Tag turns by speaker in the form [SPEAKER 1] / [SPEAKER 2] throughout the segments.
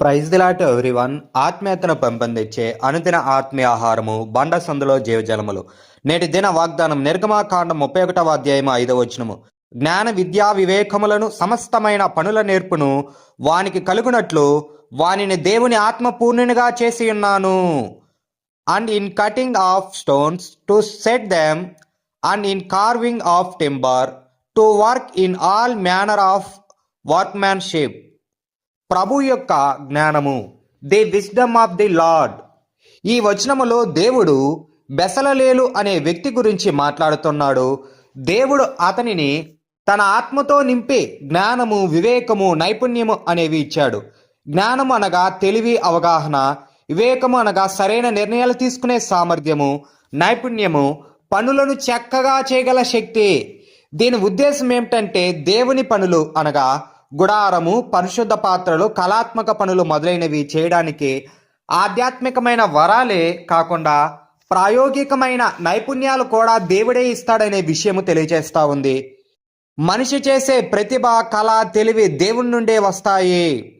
[SPEAKER 1] Praise దిలాట్ everyone. ఆత్మీయతను పెంపొందించే అనుదిన ఆత్మీయ ఆహారము బండ సందులో జీవజలములు. నేటి దిన వాగ్దానం నిర్గమాకాండం ముప్పై ఒకటవ అధ్యాయము ఐదవ వచనము. జ్ఞాన విద్యా వివేకములను సమస్తమైన పనుల నేర్పును. వానికి కలుగునట్లు వానిని దేవుని ఆత్మపూర్ణునిగా చేసి ఉన్నాను. And in cutting of stones to set them and in carving of timber to work in all manner of workmanship ప్రభు యొక్క జ్ఞానము the wisdom of the Lord ఈ వచనములో దేవుడు బెసలలేలు అనే వ్యక్తి గురించి మాట్లాడుతున్నాడు. దేవుడు అతనిని తన ఆత్మతో నింపి జ్ఞానము వివేకము నైపుణ్యము అనేవి ఇచ్చాడు. జ్ఞానము అనగా తెలివి అవగాహన వివేకము అనగా సరైన నిర్ణయాలు తీసుకునే సామర్థ్యము నైపుణ్యము పనులను చక్కగా చేయగల శక్తి. దీని ఉద్దేశం ఏమిటంటే దేవుని పనులు అనగా గుడారము పరిశుద్ధ పాత్రలు కళాత్మక పనులు మొదలైనవి చేయడానికి ఆధ్యాత్మికమైన వరాలే కాకుండా ప్రాయోగికమైన నైపుణ్యాలు కూడా దేవుడే ఇస్తాడనే విషయము తెలియజేస్తూ ఉంది. మనిషి చేసే ప్రతిభ కళ తెలివి దేవుని నుండే వస్తాయి.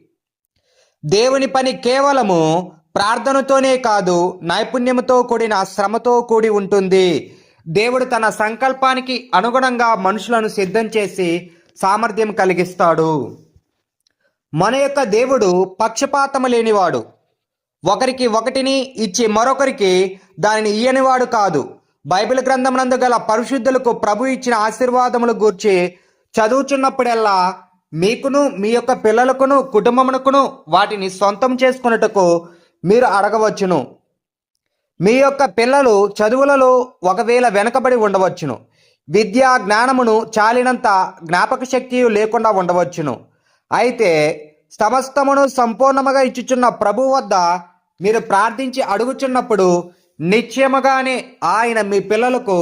[SPEAKER 1] దేవుని పని కేవలము ప్రార్థనతోనే కాదు నైపుణ్యముతో కూడిన శ్రమతో కూడి ఉంటుంది. దేవుడు తన సంకల్పానికి అనుగుణంగా మనుషులను సిద్ధం చేసి సామర్థ్యం కలిగిస్తాడు. మన యొక్క దేవుడు పక్షపాతము లేనివాడు. ఒకరికి ఒకటిని ఇచ్చి మరొకరికి దానిని ఇయ్యనివాడు కాదు. బైబిల్ గ్రంథమునందు గల పరిశుద్ధులకు ప్రభు ఇచ్చిన ఆశీర్వాదములు గూర్చి చదువుచున్నప్పుడెల్లా మీకును మీ యొక్క పిల్లలకును కుటుంబమునకును వాటిని సొంతం చేసుకున్నట్టుకు మీరు అడగవచ్చును. మీ యొక్క పిల్లలు చదువులలో ఒకవేళ వెనకబడి ఉండవచ్చును. విద్యా జ్ఞానమును చాలినంత జ్ఞాపక శక్తి లేకుండా ఉండవచ్చును. అయితే సమస్తమును సంపూర్ణముగా ఇచ్చుచున్న ప్రభు వద్ద మీరు ప్రార్థించి అడుగుచున్నప్పుడు నిశ్చయముగానే ఆయన మీ పిల్లలకు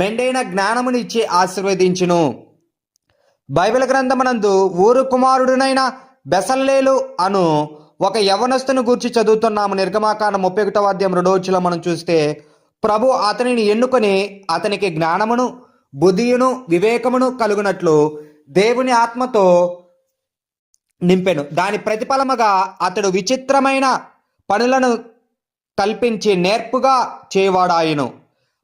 [SPEAKER 1] మెండైన జ్ఞానమును ఇచ్చి ఆశీర్వదించును. బైబిల్ గ్రంథమునందు ఊరు కుమారుడునైన బెసల్లేలు అను ఒక యవనస్తుని గూర్చి చదువుతున్నాము. నిర్గమాకాండ ముప్పై ఒకటవ అధ్యాయం రెండవచ్చులో మనం చూస్తే ప్రభు అతనిని ఎన్నుకొని అతనికి జ్ఞానమును బుద్ధియును వివేకమును కలుగునట్లు దేవుని ఆత్మతో నింపెను. దాని ప్రతిఫలముగా అతడు విచిత్రమైన పనులను కల్పించి నేర్పుగా చేయవాడాయను.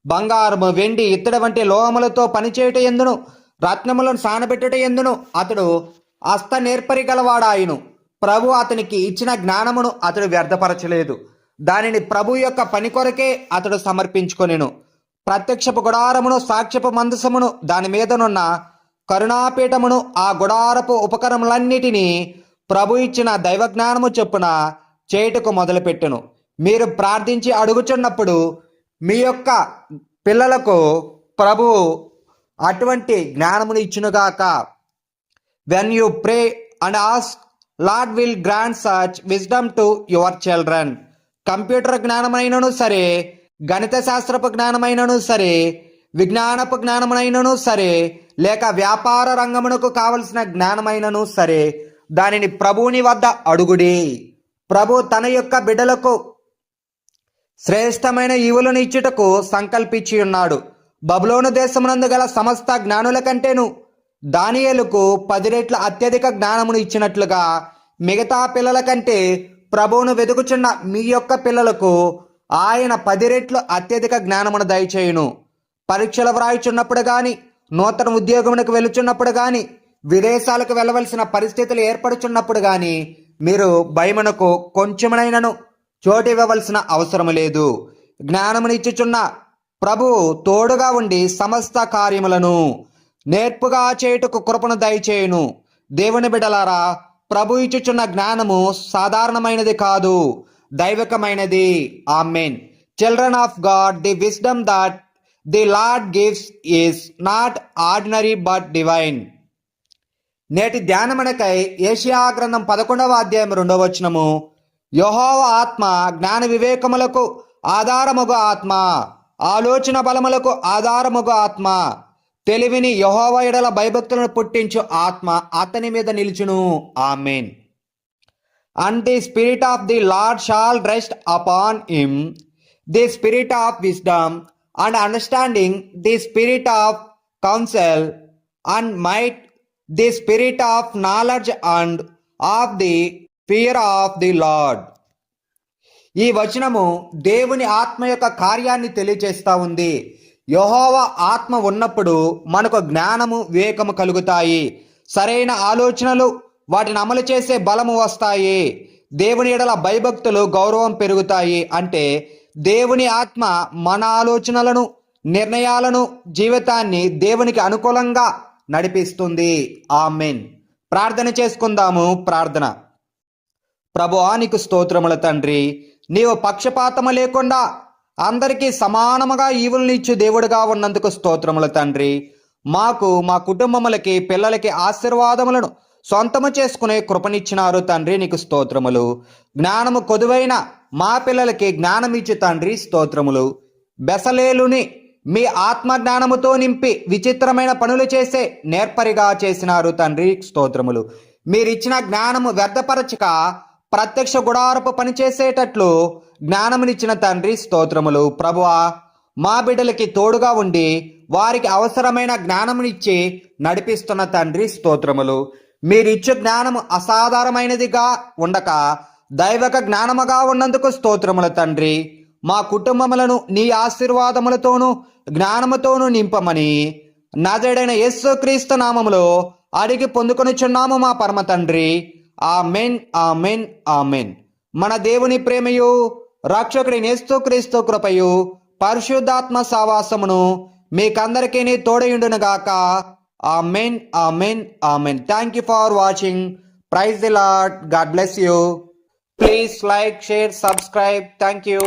[SPEAKER 1] బంగారము వెండి ఇత్తడి వంటి లోహములతో పనిచేయుట ఎందును? రత్నములను సానబెట్టుట ఎందును? అతడు హస్త నేర్పరి గలవాడాయను ప్రభు అతనికి ఇచ్చిన జ్ఞానమును అతడు వ్యర్థపరచలేదు. దానిని ప్రభు యొక్క పని కొరకే అతడు సమర్పించుకొనెను. ప్రత్యక్షపు గుడారమును సాక్ష్యపు మందసమును దాని మీదనున్న కరుణాపీఠమును ఆ గుడారపు ఉపకరములన్నిటినీ ప్రభు ఇచ్చిన దైవ జ్ఞానము చొప్పున చేయుటకు మొదలుపెట్టును. మీరు ప్రార్థించి అడుగుచున్నప్పుడు మీ యొక్క పిల్లలకు ప్రభు అటువంటి జ్ఞానమును ఇచ్చునుగాక. When you pray and ask Lord will grant such wisdom to your children computer జ్ఞానమైనను సరే గణిత శాస్త్రపు జ్ఞానమైనను సరే విజ్ఞానపు జ్ఞానమునైనను సరే లేక వ్యాపార రంగమునకు కావలసిన జ్ఞానమైనను సరే దానిని ప్రభువుని వద్ద అడుగుడి. ప్రభు తన యొక్క బిడ్డలకు శ్రేష్టమైన ఈవులను ఇచ్చుటకు సంకల్పించి ఉన్నాడు. బబులోను దేశమునందు గల సమస్త జ్ఞానుల కంటేను దానియేలుకు పది రెట్ల అత్యధిక జ్ఞానమును ఇచ్చినట్లుగా మిగతా పిల్లల కంటే ప్రభువును వెతుకుచున్న మీ యొక్క పిల్లలకు ఆయన పది రెట్లు అత్యధిక జ్ఞానమును దయచేయును. పరీక్షలు వ్రాయిచున్నప్పుడు కానీ నూతన ఉద్యోగమునకు వెళుచున్నప్పుడు కానీ విదేశాలకు వెళ్ళవలసిన పరిస్థితులు ఏర్పడుచున్నప్పుడు కానీ మీరు భయమునకు కొంచెమునైనను చోటు ఇవ్వవలసిన అవసరం లేదు. జ్ఞానమునిచ్చుచున్న ప్రభు తోడుగా ఉండి సమస్త కార్యములను నేర్పుగా చేయుటకు కృపను దయచేయును. దేవుని బిడలారా ప్రభు ఇచ్చుచున్న జ్ఞానము సాధారణమైనది కాదు. దైవకమైనది. Amen. Children of God the wisdom that the Lord gives is not ordinary but divine నేటి ధ్యానమునకై ఏషియా గ్రంథం పదకొండవ అధ్యాయం రెండవ వచనము యహోవ ఆత్మ జ్ఞాన వివేకములకు ఆధారముగు ఆత్మ ఆలోచన బలములకు ఆధారముగు ఆత్మ. తెలివిని యహోవ ఎడల భయభక్తులను పుట్టించు ఆత్మ అతని మీద నిలుచును. Amen. And the spirit of the Lord shall rest upon him the spirit of wisdom and understanding the spirit of counsel and might the spirit of knowledge and of the fear of the Lord ఈ వచనము దేవుని ఆత్మ యొక్క కార్యాన్ని తెలియజేస్తా ఉంది. యహోవ ఆత్మ ఉన్నప్పుడు మనకు జ్ఞానము వివేకము కలుగుతాయి. సరైన ఆలోచనలు వాటిని అమలు చేసే బలము వస్తాయి. దేవుని ఎడల భయభక్తులు గౌరవం పెరుగుతాయి అంటే దేవుని ఆత్మ మన ఆలోచనలను నిర్ణయాలను జీవితాన్ని దేవునికి అనుకూలంగా నడిపిస్తుంది. ఆమెన్. ప్రార్థన చేసుకుందాము ప్రార్థన. ప్రభు నీకు స్తోత్రముల తండ్రి. నీవు పక్షపాతము లేకుండా అందరికీ సమానముగా ఈవులను ఇచ్చే దేవుడుగా ఉన్నందుకు స్తోత్రముల తండ్రి. మాకు మా కుటుంబములకి పిల్లలకి ఆశీర్వాదములను సొంతము చేసుకునే కృపనిచ్చినారు తండ్రి నీకు స్తోత్రములు. జ్ఞానము కొదువైన మా పిల్లలకి జ్ఞానమిచ్చు తండ్రి స్తోత్రములు. బెసలేలుని మీ ఆత్మ జ్ఞానముతో నింపి విచిత్రమైన పనులు చేసే నేర్పరిగా చేసినారు తండ్రి స్తోత్రములు. మీరిచ్చిన జ్ఞానము వ్యర్థపరచక ప్రత్యక్ష గుడారపు పనిచేసేటట్లు జ్ఞానమునిచ్చిన తండ్రి స్తోత్రములు. ప్రభువా మా బిడ్డలకి తోడుగా ఉండి వారికి అవసరమైన జ్ఞానమునిచ్చి నడిపిస్తున్న తండ్రి స్తోత్రములు. మీరిచ్చు జ్ఞానము అసాధారణమైనదిగా ఉండక దైవక జ్ఞానముగా ఉన్నందుకు స్తోత్రముల తండ్రి. మా కుటుంబములను నీ ఆశీర్వాదములతోనూ జ్ఞానముతోనూ నింపమని నజడైన యేసుక్రీస్తు నామములో అడిగి పొందుకొనిచున్నాము మా పరమ తండ్రి. ఆ మెన్ ఆ మెన్ ఆ మెన్ మన దేవుని ప్రేమయు రక్షకుడి యేసుక్రీస్తు కృపయు పరిశుద్ధాత్మ సావాసమును మీకందరికీ తోడయుండునుగాక. Amen, Amen, Amen. Thank you for watching. Praise the Lord. God bless you. Please like, share, subscribe. Thank you.